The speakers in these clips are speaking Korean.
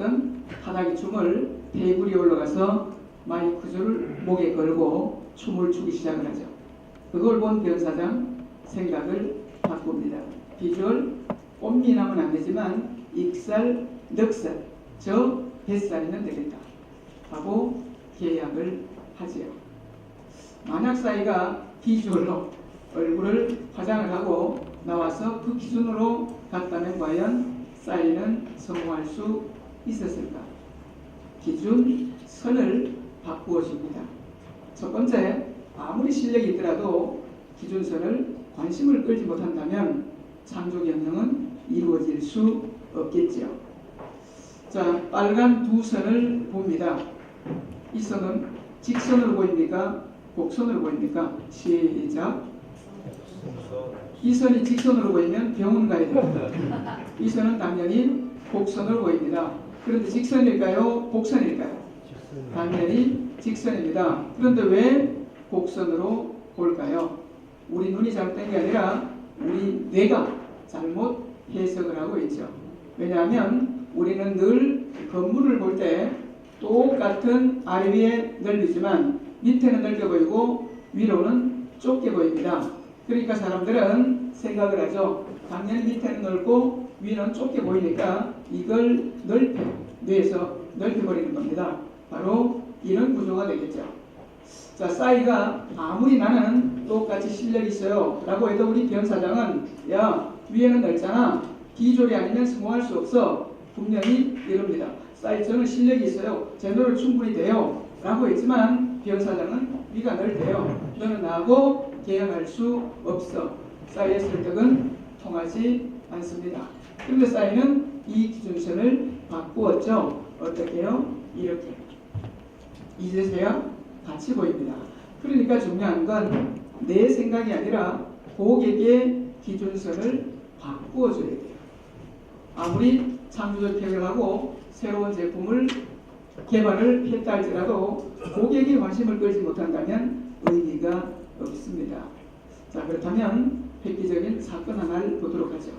어떤 타닥이 춤을 위에 올라가서 마이크 줄을 목에 걸고 춤을 추기 시작을 하죠. 그걸 본 변사장 생각을 바꿉니다. 비주얼 꽃미남은 안 되지만 익살, 넉살, 저 뱃살이면 되겠다. 하고 계약을 하지요. 만약 사이가 비주얼로 얼굴을 화장을 하고 나와서 그 기준으로 갔다면 과연 사이는 성공할 수 있었을까? 기준 선을 바꾸어 줍니다. 첫 번째, 아무리 실력이 있더라도 기준선을 관심을 끌지 못한다면 창조 경영은 이루어질 수 없겠지요. 자, 빨간 두 선을 봅니다. 이 선은 직선으로 보입니까? 곡선으로 보입니까? 시작. 이 선이 직선으로 보이면 병원 가야 됩니다. 이 선은 당연히 곡선으로 보입니다. 그런데 직선일까요? 곡선일까요? 당연히 직선입니다. 그런데 왜 곡선으로 볼까요? 우리 눈이 잘못된 게 아니라 우리 뇌가 잘못 해석을 하고 있죠. 왜냐하면 우리는 늘 건물을 볼 때 똑같은 아래 위에 넓이지만 밑에는 넓게 보이고 위로는 좁게 보입니다. 그러니까 사람들은 생각을 하죠. 당연히 밑에는 넓고 위는 좁게 보이니까 이걸 넓혀 뇌에서 넓혀버리는 겁니다. 바로 이런 구조가 되겠죠. 자, 싸이가 아무리 나는 똑같이 실력이 있어요. 라고 해도 우리 변사장은 야, 위에는 넓잖아. 비조리 아니면 성공할 수 없어. 분명히 이럽니다. 싸이 저는 실력이 있어요. 제 노를 충분히 돼요. 라고 했지만 변사장은 위가 넓대요. 너는 나하고 계약할 수 없어. 싸이의 설득은 통하지 않습니다. 그런데 싸이는 이 기준선을 바꾸었죠. 어떻게요? 이렇게. 이제서야 같이 보입니다. 그러니까 중요한 건 내 생각이 아니라 고객의 기준선을 바꾸어 줘야 돼요. 아무리 창조적 표현을 하고 새로운 제품을 개발을 했다 할지라도 고객의 관심을 끌지 못한다면 의미가 없습니다. 자, 그렇다면 획기적인 사건 하나를 보도록 하죠.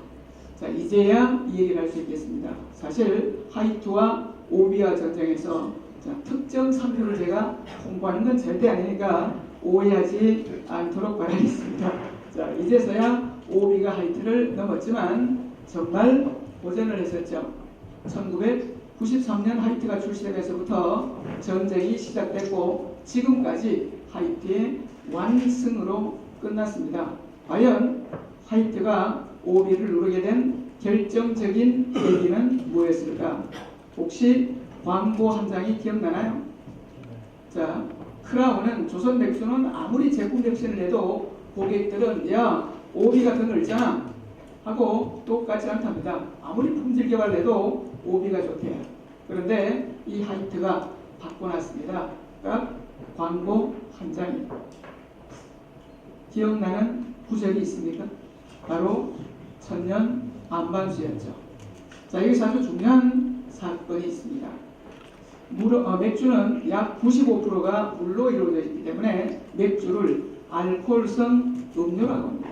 자, 이제야 이 얘기를 할 수 있겠습니다. 사실 하이트와 오비와 전쟁에서 자, 특정 상표를 제가 홍보하는 건 절대 아니니까 오해하지 않도록 바라겠습니다. 자, 이제서야 오비가 하이트를 넘었지만 정말 고전을 했었죠. 1993년 하이트가 출시되면서부터 전쟁이 시작됐고 지금까지 하이트의 완승으로 끝났습니다. 과연 하이트가 오비를 누르게 된 결정적인 계기는 무엇일까? 혹시 광고 한 장이 기억나나요? 자, 크라운은 조선 맥주는 아무리 제품 백신을 내도 고객들은 야 오비가 더 넓잖아 하고 똑같지 않답니다. 아무리 품질 개발해도 오비가 좋대요. 그런데 이 하이트가 바꿔놨습니다. 딱 광고 한 장이 기억나는 구절이 있습니까? 바로 천년 안반수였죠. 자 여기서 아주 중요한 사건이 있습니다. 물, 어, 맥주는 약 95%가 물로 이루어져 있기 때문에 맥주를 알코올성 음료라고 합니다.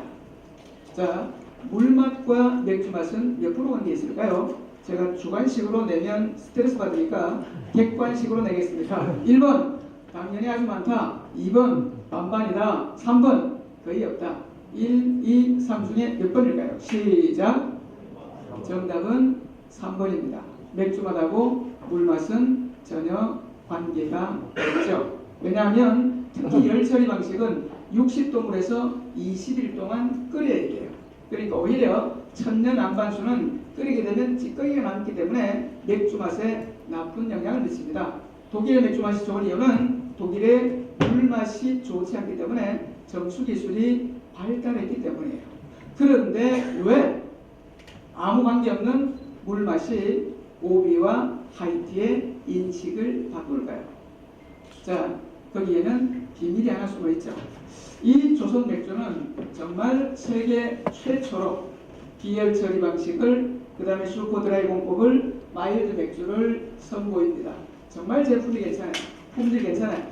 자, 물맛과 맥주 맛은 몇 프로 관계 있을까요? 제가 주관식으로 내면 스트레스 받으니까 객관식으로 내겠습니다. 1번, 당연히 아주 많다. 2번, 반반이다. 3번, 거의 없다. 1, 2, 3 중에 몇 번일까요? 시작. 정답은 3번입니다. 맥주 맛하고 물 맛은 전혀 관계가 없죠. 왜냐하면 특히 열 처리 방식은 60도 물에서 20일 동안 끓여야 돼요. 그러니까 오히려 천년 안반수는 끓이게 되면 찌꺼기가 남기 때문에 맥주 맛에 나쁜 영향을 미칩니다. 독일의 맥주 맛이 좋은 이유는 독일의 물 맛이 좋지 않기 때문에 정수 기술이 발달했기 때문이에요. 그런데 왜 아무 관계없는 물 맛이 오비와 하이티의 인식을 바꿀까요? 자, 거기에는 비밀이 하나 숨어 있죠. 이 조선 맥주는 정말 세계 최초로 비열 처리 방식을 그 다음에 슈퍼 드라이 공법을 마일드 맥주를 선보입니다. 정말 제품이 괜찮아요. 품질 괜찮아요.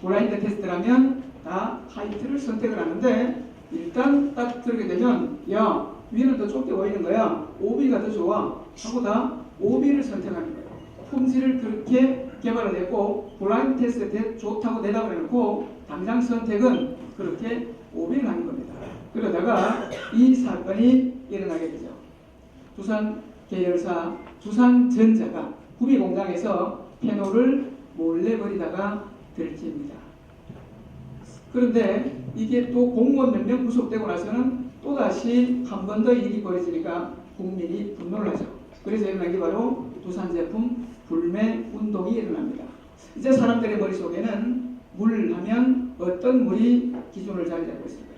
블라인드 테스트라면 다 하이트를 선택을 하는데 일단 딱 들게 되면 야 위는 더 좁게 보이는 거야. 오비가 더 좋아. 하고 다 오비를 선택하는 거예요. 품질을 그렇게 개발을 했고 블라인드 테스트 때 좋다고 대답을 해놓고 당장 선택은 그렇게 오비를 한 겁니다. 그러다가 이 사건이 일어나게 되죠. 두산 계열사 두산전자가 구미 공장에서 페놀을 몰래 버리다가 들킵니다. 그런데 이게 또 공무원 몇 명 구속되고 나서는 또다시 한 번 더 일이 벌어지니까 국민이 분노를 하죠. 그래서 일어난 게 바로 두산 제품 불매 운동이 일어납니다. 이제 사람들의 머릿속에는 물 하면 어떤 물이 기준을 자리 잡고 있을까요?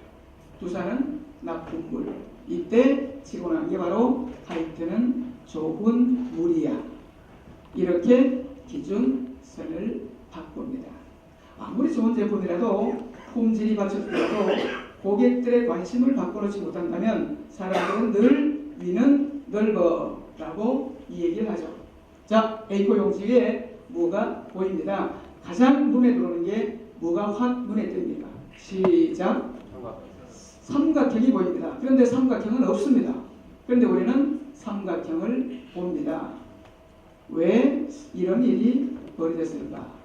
두산은 나쁜 물. 이때 치고 난 게 바로 하이트는 좋은 물이야. 이렇게 기준 선을 바꿉니다. 아무리 좋은 제품이라도 품질이 받쳐주더라도 고객들의 관심을 바꿔놓지 못한다면 사람들은 늘 위는 넓어라고 이 얘기를 하죠. 자, A4 용지에 뭐가 보입니다. 가장 눈에 들어오는 게 뭐가 확 눈에 띕니까? 시작. 삼각형이 보입니다. 그런데 삼각형은 없습니다. 그런데 우리는 삼각형을 봅니다. 왜 이런 일이 벌어졌을까?